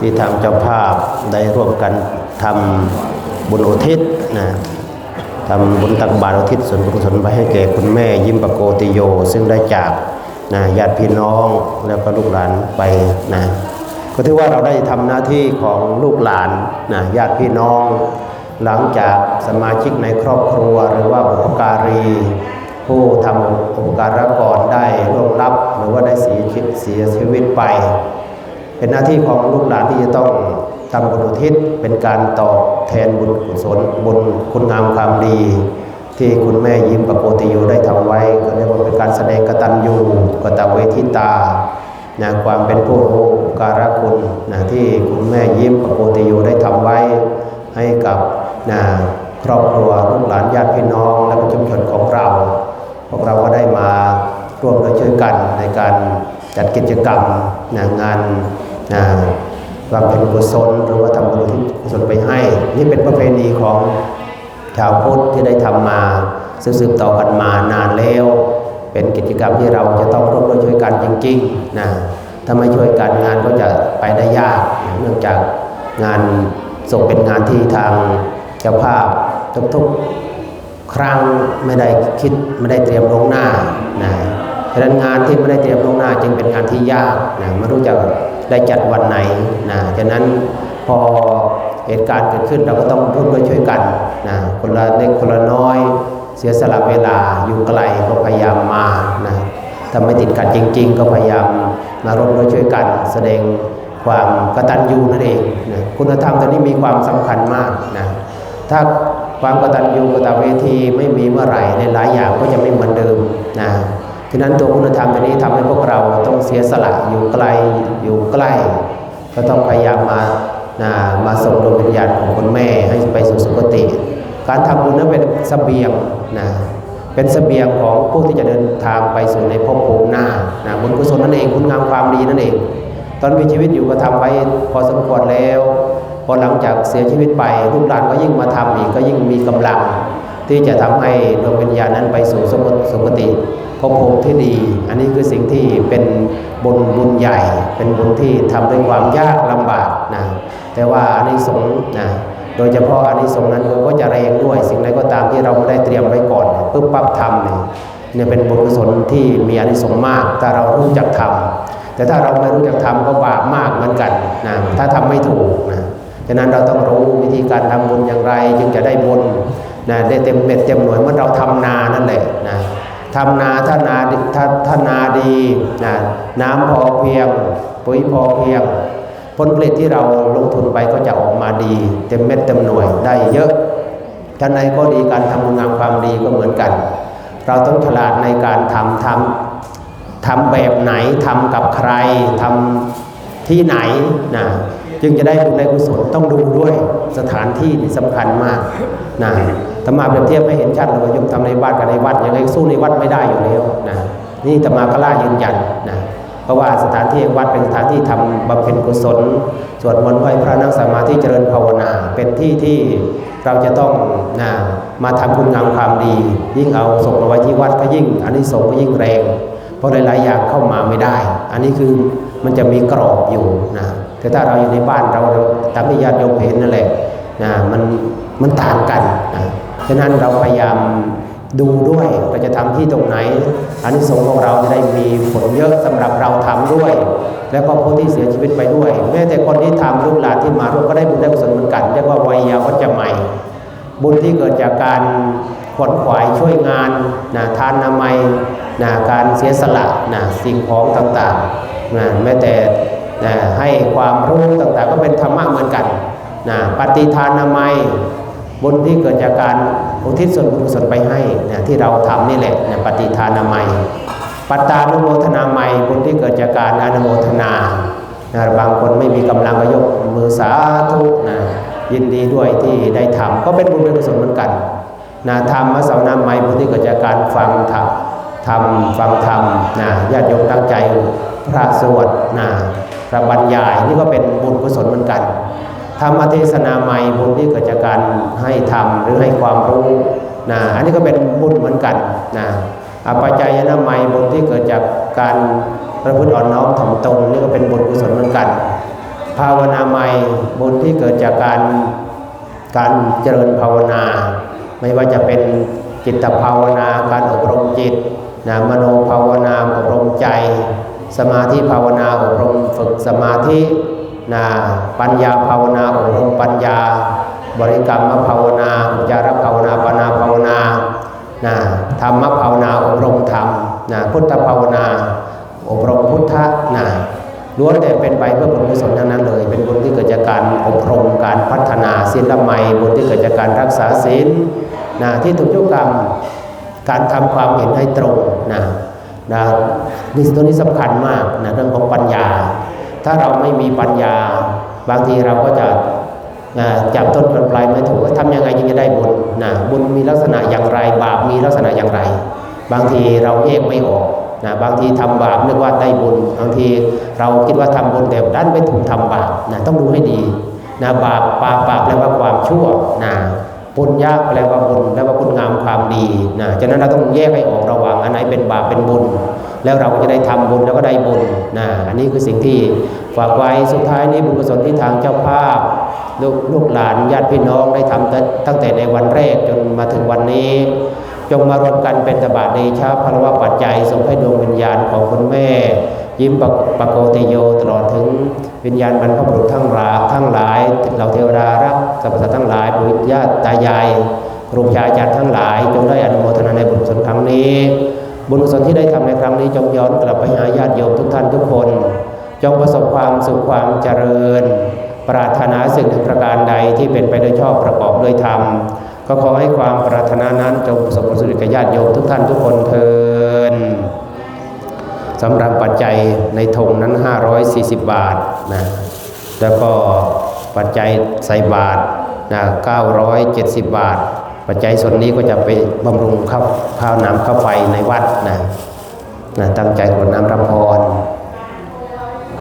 ที่ทางเจ้าภาพได้ร่วมกันทำบุญอุทิศนะทำบุญตักบาตรอุทิศส่วนกุศลไปให้แก่คุณแม่ยิ้มปะโกติโย ซึ่งได้จากนะญาติพี่น้องแล้วก็ลูกหลานไปนะก็ถือว่าเราได้ทำหน้าที่ของลูกหลานนะญาติพี่น้อง หลังจากสมาชิกในครอบครัว หรือว่าบุพการี ผู้ทำอุปการะก่อนได้ร่วงรับ หรือว่าได้เสียชีวิตไป เป็นหน้าที่ของลูกหลานที่จะต้องทำบุญอุทิศเป็นการตอบแทนบุญกุศลบุญคุณงามความดี ที่คุณแม่ยิ้มปะโกติโยได้ทำไว้ก็เรียกว่าเป็นการแสดงกตัญญูกตเวทิตานะความเป็นผู้รู้การะคุณนะที่คุณแม่ยิ้มปะโกติโยได้ทำไว้ ให้กับนะครอบครัวลูกหลานญาติพี่น้อง และก็ชุมชนของเรา พวกเราก็ได้มาร่วมด้วยช่วยกันในการจัดกิจกรรมนะงาน นะบำเพ็ญกุศลหรือว่าทำบุญที่กุศลไปให้ นี่เป็นประเพณีของชาวพุทธที่ได้ทำมาสืบต่อกันมานานแล้ว เป็นกิจกรรมที่เราจะต้องร่วมด้วยช่วยกันจริงๆนะถ้าไม่ช่วยกันงานก็จะไปได้ยากนะเนื่องจากงานศพเป็นงานที่ทางเจ้าภาพทุกๆครั้งไม่ได้คิดไม่ได้เตรียมลงหน้านะ ฉะนั้นงานที่ไม่ได้เตรียมล่วงหน้าจึงเป็นงานที่ยากนะไม่รู้จะได้จัดวันไหนนะฉะนั้นพอเหตุการณ์เกิดขึ้นเราก็ต้องร่วมด้วยช่วยกันนะคนละเล็กคนละน้อย เสียสละเวลาอยู่ไกลก็พยายามมานะถ้าไม่ติดขัดจริง ๆ ก็พยายามมาร่วมด้วยช่วยกัน แสดงความกตัญญูนั่นเองนะคุณธรรมตัวนี้มีความสำคัญมากนะถ้าความกตัญญูกตเวทีไม่มีเมื่อไหร่ในหลายอย่างก็จะไม่เหมือนเดิมนะ ฉะนั้นตัวคุณธรรมตัวนี้ทำให้พวกเราต้องเสียสละอยู่ไกลอยู่ใกล้ ก็ต้องพยายามมานะมาส่งดวงวิญญาณของคุณแม่ให้ไปสู่สุคติ การทำบุญนั้นเป็นเสบียงนะเป็นเสบียงของผู้ที่จะเดินทางไปสู่ในภพภูมิหน้านะบุญกุศลนั่นเองคุณงามความดีนั่นเอง ตอนมีชีวิตอยู่ก็ทำไว้พอสมควรแล้วพอหลังจากเสียชีวิตไปลูกหลานก็ยิ่งมาทำอีกก็ยิ่งมีกำลัง ที่จะทำให้ดวงวิญญาณนั้นไปสู่สมสุคติ ภพภูมิที่ดี อันนี้คือสิ่งที่เป็นบุญบุญใหญ่ เป็นบุญที่ทำด้วยความยากลำบากนะแต่ว่าอานิสงส์นะโดยเฉพาะอานิสงส์นั้นก็จะแรงด้วย สิ่งใดก็ตามที่เราไม่ได้เตรียมไว้ก่อนปึ๊บปั๊บทำเนี่ยเนี่ยเป็นบุญกุศลที่มีอานิสงส์มากถ้าเรารู้จักทำแต่ถ้าเราไม่รู้จักทำก็บาปมากเหมือนกันนะถ้าทำไม่ถูกนะฉะนั้นเราต้องรู้วิธีการทำบุญอย่างไร จึงจะได้บุญนะได้เต็มเม็ดเต็มหน่วยเมื่อเราทำนานั่นแหละนะทำนา นะน้ำพอเพียง ปุ๋ยพอเพียง ผลผลิตที่เราลงทุนไปก็จะออกมาดี เต็มเม็ดเต็มหน่วยได้เยอะท่านใดก็ดีการทำงามความดีก็เหมือนกัน เราต้องฉลาดในการทำทำทำแบบไหนทำกับใครทำที่ไหนนะจึงจะได้บุญได้กุศลต้องดูด้วยสถานที่นี่สำคัญมากนะธรรมาเปรียบเทียบให้เห็นชัดเลยยมทำในบ้านกับในวัดยังไงสู้ในวัดไม่ได้อยู่แล้วนะ นี่ธรรมากล้ายืนยันนะเพราะว่าสถานที่วัดเป็นสถานที่ทำบำเพ็ญกุศลสวดมนต์ไหว้พระนั่งสมาธิเจริญภาวนา เป็นที่ที่เราจะต้องนะมาทำคุณงามความดี ยิ่งเอาศพมาไว้ที่วัดก็ยิ่งอันนี้สงก็ยิ่งแรง เพราะหลาย ๆ อย่างเข้ามาไม่ได้ อันนี้คือมันจะมีกรอบอยู่นะแต่ถ้าเราอยู่ในบ้านเราเราตามที่ญาติโยมเห็นนั่นแหละนะมันมันต่างกันนะฉะนั้นเราพยายาม ดูด้วยเราจะทำที่ตรงไหนอันนี้สงของเราจะได้มีผลเยอะสำหรับเราทำด้วย แล้วก็ผู้ที่เสียชีวิตไปด้วย แม้แต่คนที่ทำลูกหลานที่มาร่วมก็ได้บุญได้กุศลเหมือนกันเรียกว่าวัยยาวัจจะใหม่ บุญที่เกิดจากการขวนขวายช่วยงานนะทานนามัยนะการเสียสละนะสิ่งของต่างๆนะแม้แต่นะให้ความรู้ต่างๆ ก็เป็นธรรมะเหมือนกันนะปฏิทานนามัยบุญที่เกิดจากการ อุทิศส่วนบุญกุศลไปให้นะที่เราทำนี่แหละนะปฏิทานนามัยปัตตานุโมทนาใหม่บุญที่เกิดจากการอนุโมทนานะบางคนไม่มีกำลังก็ยกมือสาธุนะยินดีด้วยที่ได้ทำก็เป็นบุญเป็นกุศลเหมือนกันนะธรรมะสาวนาใหม่บุญที่เกิดจากการฟังธรรมทำฟังธรรมนะญาติโยมตั้งใจพระสวดนะพระบรรยายนี่ก็เป็นบุญกุศลเหมือนกัน ธรรมเทศนาใหม่บุญที่เกิดจากการให้ธรรมหรือให้ความรู้นะอันนี้ก็เป็นบุญเหมือนกันนะอปัจจายนามัยบุญที่เกิดจากการประพฤติอ่อนน้อมถ่อมตนนี่ก็เป็นบุญกุศลเหมือนกัน ภาวนาใหม่บุญที่เกิดจากการการเจริญภาวนา ไม่ว่าจะเป็นจิตภาวนาการอบรมจิตนะมโนภาวนาอบรมใจ สมาธิภาวนาอบรมฝึกสมาธิ นะปัญญาภาวนาอบรมปัญญา บริกรรมภาวนาอุจจารภาวนาปนาภาวนานะธรรมภาวนาอบรมธรรมนะพุทธภาวนา อบรมพุทธะนะล้วนแต่เป็นไปเพื่อบุญกุศลทั้งนั้นเลย เป็นบุญที่เกิดจากการอบรมการพัฒนาศีลละไมบุญที่เกิดจากการรักษาศีลนะที่ถูกยุกรรมการทำความเห็นให้ตรงนะนะนี่ตัวนี้สำคัญมากนะเรื่องของปัญญา ถ้าเราไม่มีปัญญา บางทีเราก็จะจับต้นชนปลายไม่ถูกว่าทำยังไงจึงจะได้บุญนะบุญมีลักษณะอย่างไร บาปมีลักษณะอย่างไร บางทีเราแยกไม่ออกนะบางทีทำบาปนึกว่าได้บุญ บางทีเราคิดว่าทำบุญแต่ดันไปถูกทำบาปนะต้องดูให้ดีนะบาปบาปบาปแปลว่าความชั่วนะ บุญยากแปลว่าบุญแปลว่าคุณงามความดีนะฉะนั้นเราต้องแยกให้ออกระหว่างอันไหนเป็นบาปเป็นบุญ แล้วเราก็จะได้ทำบุญแล้วก็ได้บุญนะอันนี้คือสิ่งที่ฝากไว้สุดท้ายนี้บุญกุศลที่ทางเจ้าภาพลูกลูกหลานญาติพี่น้องได้ทำตั้งตั้งแต่ในวันแรกจนมาถึงวันนี้ จงมารวมกันเป็นตบะเดชะพลวะปัจจัยส่งให้ดวงวิญญาณของคุณแม่ ยิ้มปะโกติโยตลอดถึงวิญญาณบรรพบุรุษทั้งหลายทั้งหลายเหล่าเทวดารักสรรพสัตว์ทั้งหลายปุถุญาตายายครูบาอาจารย์ทั้งหลาย จงได้อนุโมทนาในบุญกุศลครั้งนี้ บุญกุศลที่ได้ทำในครั้งนี้จงย้อนกลับไปหาญาติโยมทุกท่านทุกคน จงประสบความสุขความเจริญ ปรารถนาสิ่งหนึ่งประการใดที่เป็นไปโดยชอบประกอบด้วยธรรมก็ขอให้ความปรารถนานั้นจงประสบผลสำเร็จแก่ญาติโยมทุกท่านทุกคนเทิน สำหรับปัจจัยในธงนั้น 540 บาทนะแล้วก็ปัจจัยใส่บาทนะ970 บาท ปัจจัยส่วนนี้ก็จะไปบำรุงข้าวข้าวน้ำข้าวไฟในวัดนะนะตั้งใจกรวดน้ำรับพร